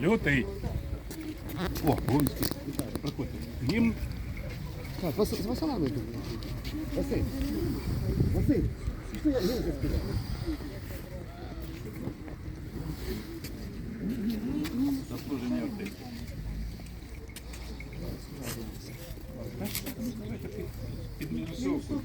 Лютий. О, Луцький. Проходьте. Гімн. Так, Василь, з Василами тут. Василь. Василь. Що я гілка співаю? Заслужені артисти. Під мінусовку.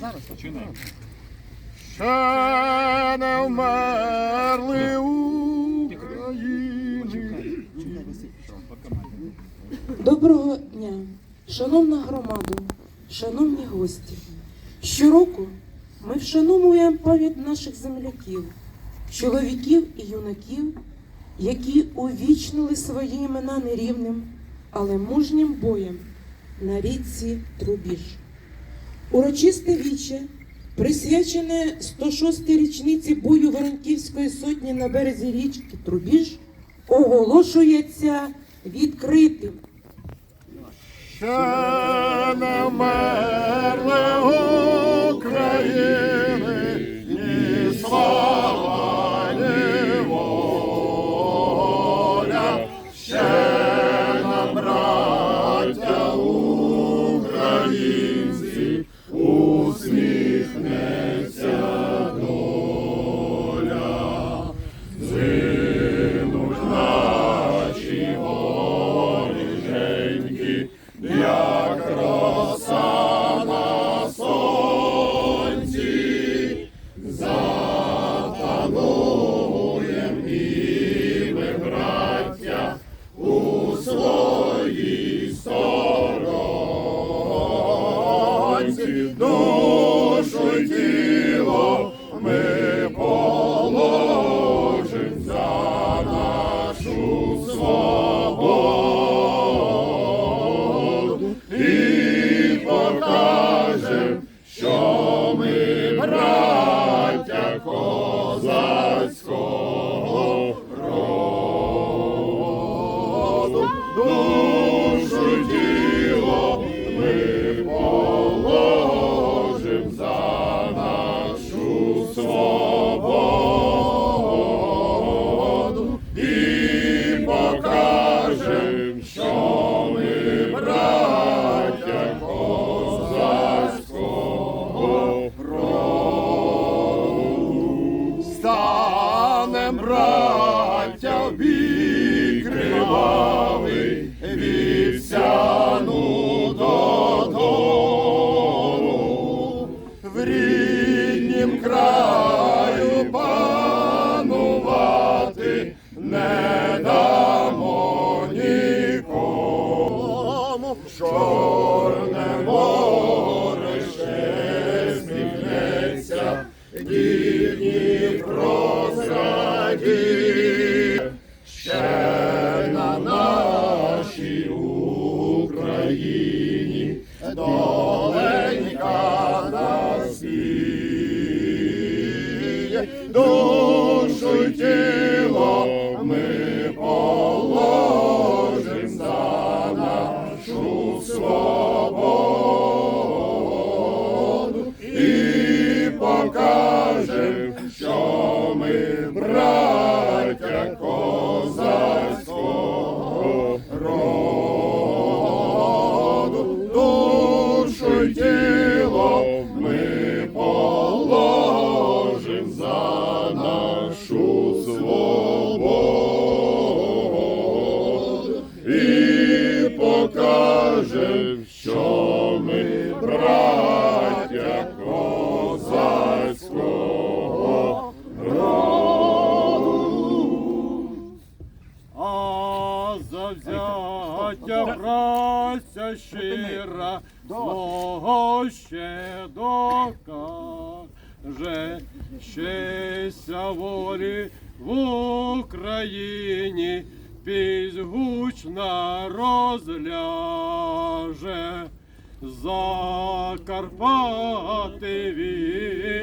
Зараз Починаємо. Ще не вмерли України. Доброго дня, шановна громада, шановні гості. Щороку ми вшановуємо пам'ять наших земляків, чоловіків і юнаків, які увічнили свої імена нерівним, але мужнім боєм на річці Трубіж. Урочисте віче, присвячене 106-й річниці бою Воронківської сотні на березі річки Трубіж, оголошується відкритим. Ще не мерла України, що ми браття козацького роду. Станем, браття, бій від сяну додолу, в ріднім краю панувати не дівні прозраді. Ще на нашій Україні доленька наспіє, душу ми положим за нашу свободу щира злого ще докаже, щастя волі в Україні піснь гучна розляже. За Карпати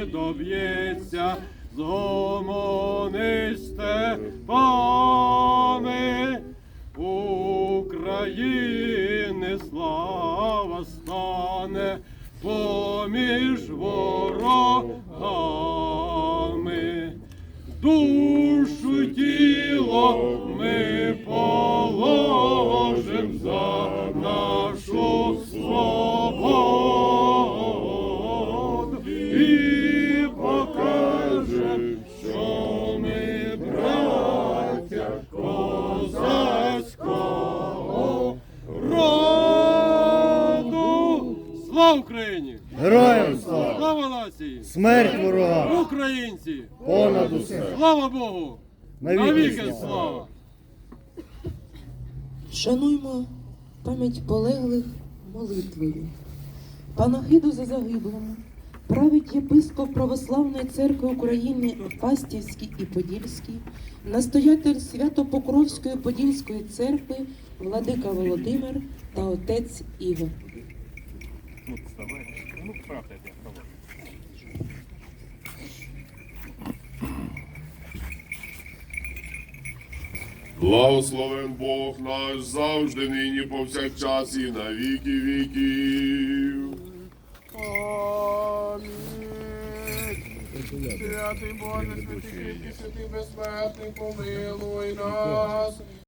відоб'ється згомони степами, України слава стане поміж ворогами. Душу тіло ми положим за нашу свободу і покажем, що ми браття Україні! Героям слава! Слава нації! Смерть ворога! Українці! Понад усе! Слава Богу! Навіки слава! слава! Шануймо пам'ять полеглих молитвою. Панахиду за загиблому. Править єпископ Православної церкви України Фастівський і Подільський, настоятель Свято-Покровської Подільської церкви Владика Володимир та отець Ігор. Ну, вставай. Ну, правда, я вставай. Благословен Бог наш завжди, нині повсякчас і на віки віків. Святий Боже, святий святий безсмертний, помилуй нас.